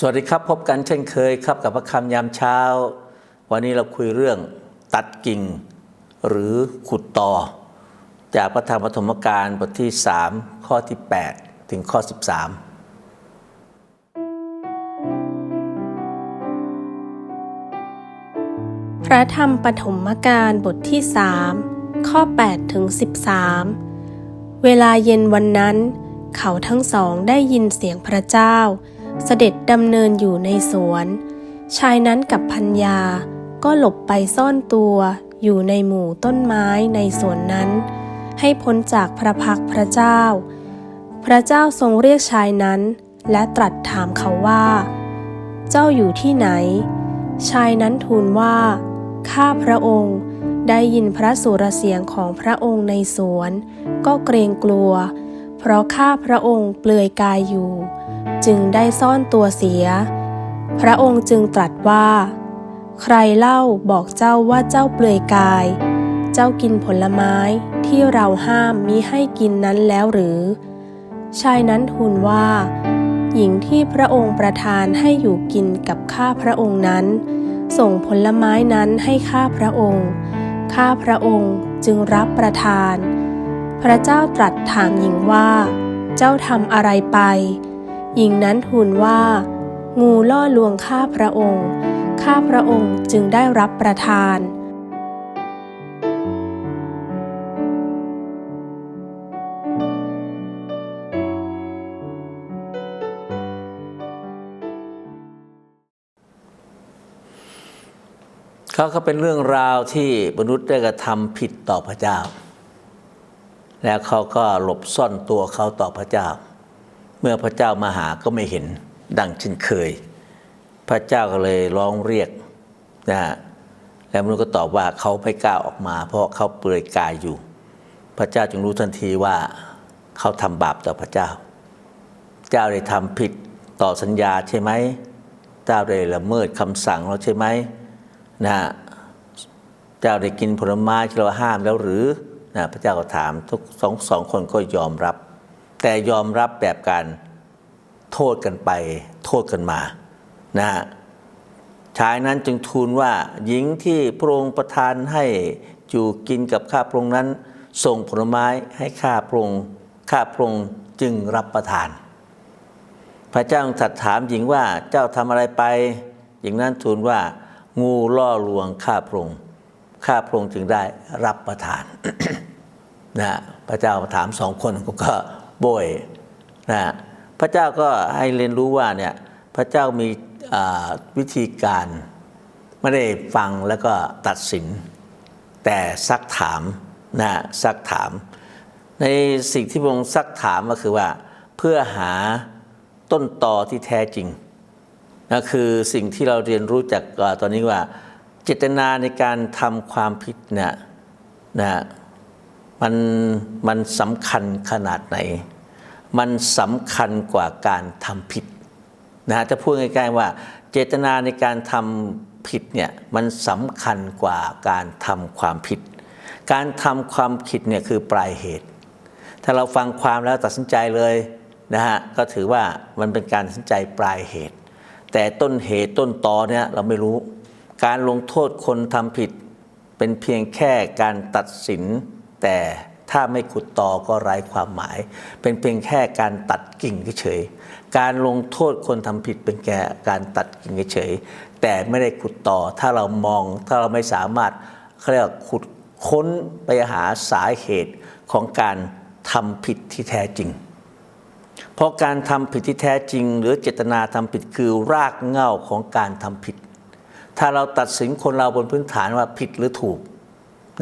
สวัสดีครับพบกันเช่นเคยครับกับพระคำยามเช้า วันนี้เราคุยเรื่องตัดกิ่ง หรือขุดต่อ จากพระธรรมปฐมกาลบทที่ 3 ข้อที่ 8 ถึงข้อ 13 พระธรรมปฐมกาลบทที่สามข้อ 8 ถึง 13 เวลาเย็นวันนั้น เขาทั้งสองได้ยินเสียงพระเจ้า เสด็จดำเนินอยู่ในสวน ชายนั้นกับพัญญาก็หลบไปซ่อนตัวอยู่ในหมู่ต้นไม้ในสวนนั้น ให้พ้นจากพระพักพระเจ้า พระเจ้าทรงเรียกชายนั้น และตรัสถามเขาว่า เจ้าอยู่ที่ไหน ชายนั้นทูลว่า ข้าพระองค์ได้ยินพระสุรเสียงของพระองค์ในสวน ก็เกรงกลัว เพราะข้าพระองค์เปลือยกายอยู่ จึงได้ซ่อนตัวเสีย พระองค์จึงตรัสว่า ใครเล่าบอกเจ้าว่าเจ้าเปลือยกาย เจ้ากินผลไม้ที่เราห้ามมิให้กินนั้นแล้วหรือ ชายนั้นทูลว่า หญิงที่พระองค์ประทานให้อยู่กินกับข้าพระองค์นั้น ส่งผลไม้นั้นให้ข้าพระองค์ ข้าพระองค์จึงรับประทาน พระเจ้าตรัสถามหญิงว่า เจ้าทำอะไรไป หญิงนั้นทูลว่า งูล่อลวงข้าพระองค์ ข้าพระองค์จึงได้รับประทาน เขาก็เป็นเรื่องราวที่มนุษย์ได้กระทำผิดต่อพระเจ้า แล้วเขาก็หลบซ่อนตัวเขาต่อพระเจ้า เมื่อพระเจ้ามาหาก็ไม่เห็นดังเช่นเคย พระเจ้าก็เลยร้องเรียกนะฮะแล้วมนุษย์ก็ตอบว่าเขาไม่กล้าออกมา เพราะเขาเปลือยกายอยู่ พระเจ้าจึงรู้ทันทีว่าเขาทำบาปต่อพระเจ้า เจ้าได้ทำผิดต่อสัญญาใช่ไหมเจ้าได้ละเมิดคำสั่งเราใช่ไหมนะฮะเจ้าได้กินผลไม้ที่เราห้ามแล้วหรือนะพระเจ้าก็ถามทุกสองสองคนก็ยอมรับ แต่ยอมรับแบบการโทษกันไป โทษกันมานะฮะชายนั้นจึงทูลว่าหญิงที่พระองค์ประทานให้อยู่กินกับข้าพระองค์นั้น ส่งผลไม้ให้ข้าพระองค์ข้าพระองค์จึงรับประทาน พระเจ้าตรัสถามหญิงว่าเจ้าทำอะไรไป หญิงนั้นทูลว่า งูล่อลวงข้าพระองค์ข้าพระองค์จึงได้รับประทานนะพระเจ้าถามสองคนก็ โบยนะพระเจ้าก็ให้เรียนรู้ว่าเนี่ยพระเจ้ามีวิธีการไม่ได้ฟังแล้วก็ตัดสิน แต่ซักถามนะซักถาม ในสิ่งที่พระองค์ซักถามก็คือว่าเพื่อหาต้นตอที่แท้จริงนะคือสิ่งที่เราเรียนรู้จากตอนนี้ว่า เจตนาในการทำความผิดเนี่ยนะ มันมันสำคัญขนาดไหน มันสำคัญกว่าการทำผิดนะฮะจะพูดง่ายๆว่า เจตนาในการทำผิดเนี่ยมันสำคัญกว่าการทำความผิด การทำความผิดเนี่ยคือปลายเหตุ ถ้าเราฟังความแล้วตัดสินใจเลยนะฮะก็ถือว่ามันเป็นการตัดสินใจปลายเหตุ แต่ต้นเหตุต้นตอเนี่ยเราไม่รู้ การลงโทษคนทำผิด เป็นเพียงแค่การตัดสิน แต่ถ้าไม่ขุดต่อก็ไร้ความหมาย เป็นเพียงแค่การตัดกิ่งเฉยๆการลงโทษคนทำผิดเป็นแค่การตัดกิ่งเฉยๆแต่ไม่ได้ขุดต่อ ถ้าเรามองถ้าเราไม่สามารถเขาเรียกว่าขุดค้นไปหาสาเหตุของการทำผิดที่แท้จริง เพราะการทำผิดที่แท้จริง หรือเจตนาทำผิดคือรากเหง้าของการทำผิด ถ้าเราตัดสินคนเราบนพื้นฐานว่าผิดหรือถูก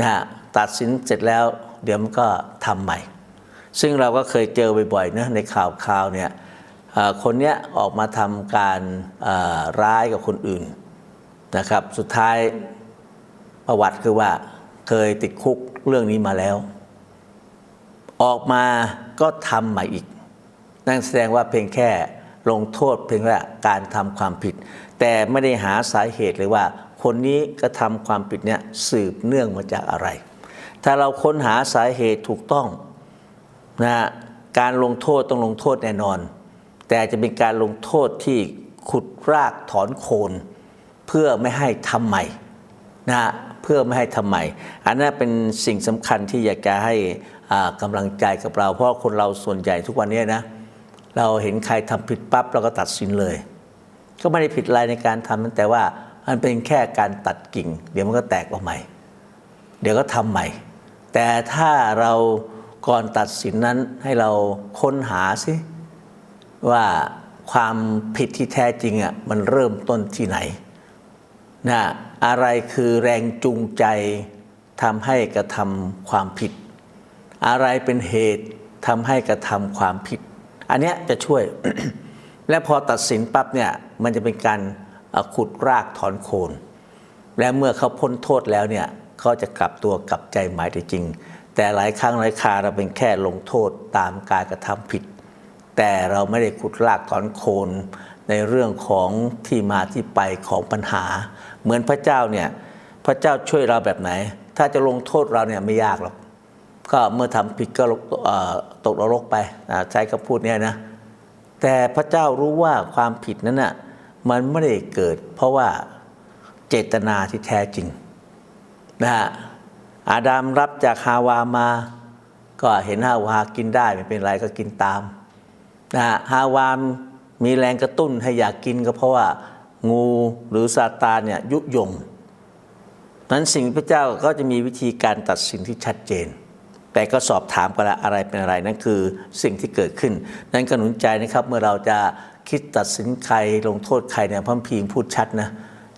นะฮะตัดสินเสร็จแล้ว เดี๋ยวมันก็ทำใหม่ ซึ่งเราก็เคยเจอบ่อยๆนะในข่าวข่าวเนี่ยคนเนี้ยออกมาทำการร้ายกับคนอื่นนะครับ สุดท้ายประวัติคือว่าเคยติดคุกเรื่องนี้มาแล้ว ออกมาก็ทำใหม่อีก นั่นแสดงว่าเพียงแค่ลงโทษเพียงแค่การทำความผิด แต่ไม่ได้หาสาเหตุเลยว่า คนนี้กระทำความผิดเนี่ยสืบเนื่องมาจากอะไร ถ้าเราค้นหาสาเหตุถูกต้องนะฮะการลงโทษต้องลงโทษแน่นอน แต่จะเป็นการลงโทษที่ขุดรากถอนโคนเพื่อไม่ให้ทำใหม่นะฮะเพื่อไม่ให้ทำใหม่ อันนั้นเป็นสิ่งสำคัญที่อยากจะให้อ่ากำลังใจกับเรา เพราะคนเราส่วนใหญ่ทุกวันนี้นะเราเห็นใครทำผิดปั๊บเราก็ตัดสินเลย ก็ไม่ได้ผิดอะไรในการทำแต่ว่า มันเป็นแค่การตัดกิ่ง เดี๋ยวมันก็แตกออกใหม่ เดี๋ยวก็ทำใหม่ แต่ถ้าเราก่อนตัดสินนั้นให้เราค้นหาสิว่าความผิดที่แท้จริงอะมันเริ่มต้นที่ไหนนะอะไรคือแรงจูงใจทำให้กระทำความผิด อะไรเป็นเหตุทำให้กระทำความผิด อันเนี้ยจะช่วย และพอตัดสินปั๊บเนี่ยมันจะเป็นการ ขุดรากถอนโคน และเมื่อเขาพ้นโทษแล้วเนี่ยเขาจะกลับตัวกลับใจหมายแต่จริง แต่หลายครั้งหลายคราเราเป็นแค่ลงโทษตามการกระทำผิด แต่เราไม่ได้ขุดรากถอนโคนในเรื่องของที่มาที่ไปของปัญหา เหมือนพระเจ้าเนี่ยพระเจ้าช่วยเราแบบไหน ถ้าจะลงโทษเราเนี่ยไม่ยากหรอกก็เมื่อทำผิดก็ตกนรกไปใช้คำพูดเนี่ยนะแต่พระเจ้ารู้ว่าความผิดนั้นน่ะ มันไม่ได้เกิด เพราะว่าเจตนาที่แท้จริงนะฮะอาดามรับจากฮาวามา ก็เห็นฮาวากินได้ไม่เป็นไรก็กินตามนะฮะฮาวามมีแรงกระตุ้นให้อยากกินก็เพราะว่างูหรือซาตานเนี่ยยุยงนั้นสิ่งพระเจ้าก็จะมีวิธีการตัดสินที่ชัดเจน แต่ก็สอบถามกันละอะไรเป็นอะไรนั่นคือสิ่งที่เกิดขึ้น นั้นก็หนุนใจนะครับเมื่อเราจะ คิดตัดสินใครลงโทษใครเนี่ยพระพีร์พูดชัดนะ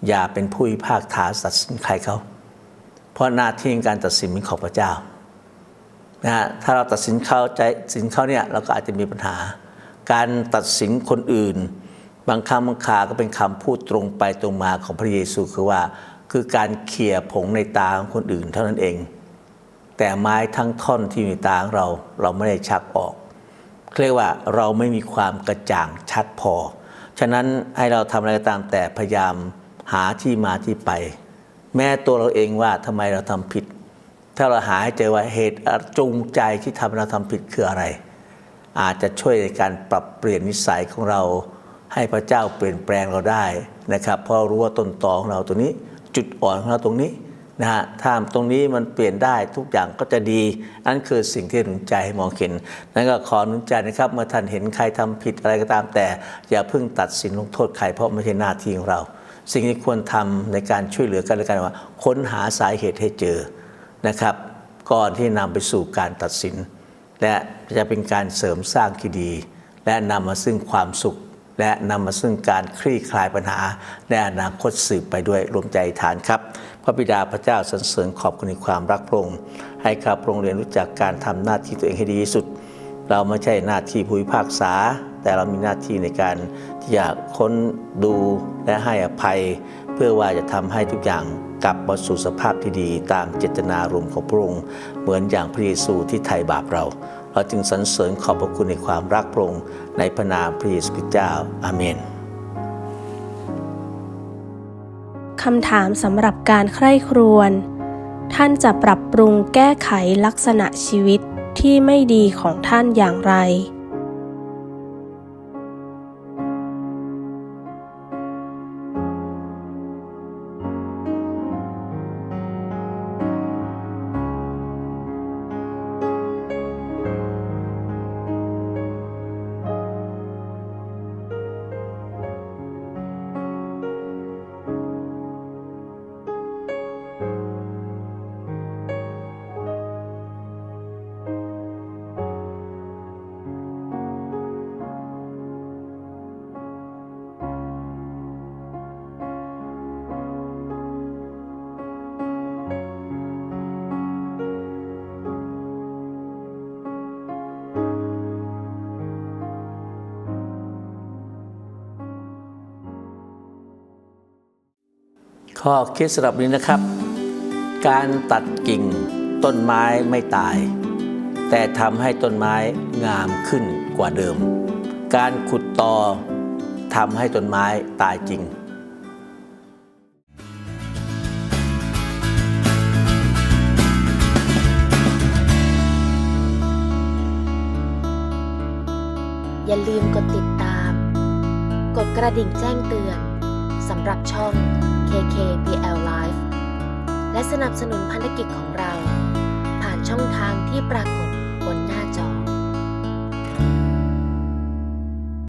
อย่าเป็นผู้พิพากษาตัดสินใครเขา เพราะหน้าที่ในการตัดสินเป็นของพระเจ้านะฮะถ้าเราตัดสินเขาใจสินเขาเนี่ยเราก็อาจจะมีปัญหา การตัดสินคนอื่น บางคำบางคาก็เป็นคำพูดตรงไปตรงมาของพระเยซูคือว่า คือการเขี่ยผงในตาของคนอื่นเท่านั้นเอง แต่ไม้ทั้งท่อนที่มีตาของเราเราไม่ได้ชักออก เรียกว่าเราไม่มีความกระจ่างชัดพอ ฉะนั้นให้เราทำอะไรก็ตามแต่พยายามหาที่มาที่ไป แม้ตัวเราเองว่าทำไมเราทำผิด ถ้าเราหาให้เจอว่าเหตุจูงใจที่ทำเราทำผิดคืออะไร อาจจะช่วยในการปรับเปลี่ยนนิสัยของเราให้พระเจ้าเปลี่ยนแปลงเราได้นะครับเพราะรู้ว่าต้นตอของเราตรงนี้ จุดอ่อนของเราตรงนี้ นะฮะถ้าตรงนี้มันเปลี่ยนได้ทุกอย่างก็จะดีนั่นคือสิ่งที่หนุนใจให้มองเห็น นั่นก็ขอหนุนใจนะครับเมื่อท่านเห็นใครทำผิดอะไรก็ตามแต่ อย่าเพิ่งตัดสินลงโทษใครเพราะไม่ใช่หน้าที่ของเรา สิ่งที่ควรทำในการช่วยเหลือกันและกันว่า ค้นหาสาเหตุให้เจอนะครับ ก่อนที่นำไปสู่การตัดสิน และจะเป็นการเสริมสร้างที่ดี และนำมาซึ่งความสุข และนำมาซึ่งการคลี่คลายปัญหาในอนาคตสืบไปด้วยรวมใจฐานครับ ระบิดาพระเจ้าสรรเสริญขอบคุณในความรักพระองค์ให้ข้าพระองค์เรียนรู้จักการทำหน้าที่ตัวเองให้ดีที่สุด เราไม่ใช่หน้าที่ผู้พิพากษา แต่เรามีหน้าที่ในการที่จะค้นดูและให้อภัย เพื่อว่าจะทำให้ทุกอย่างกลับมาสู่สภาพที่ดีตามเจตนารมณ์ของพระองค์เหมือนอย่างพระเยซูที่ไถ่บาปเรา เราจึงสรรเสริญขอบพระคุณในความรักพระองค์ในพระนามพระเยซูคริสต์เจ้าอาเมน คำถามสำหรับการใคร่ครวญ ท่านจะปรับปรุงแก้ไขลักษณะชีวิตที่ไม่ดีของท่านอย่างไร ข้อคิดสำหรับนี้นะครับ การตัดกิ่งต้นไม้ไม่ตาย แต่ทำให้ต้นไม้งามขึ้นกว่าเดิม การขุดตอทำให้ต้นไม้ตายจริงอย่าลืมกดติดตามกกดกระดิ่งแจ้งเตือน สำหรับช่อง KKPL Live และสนับสนุนภารกิจของเรา ผ่านช่องทางที่ปรากฏบนหน้าจอ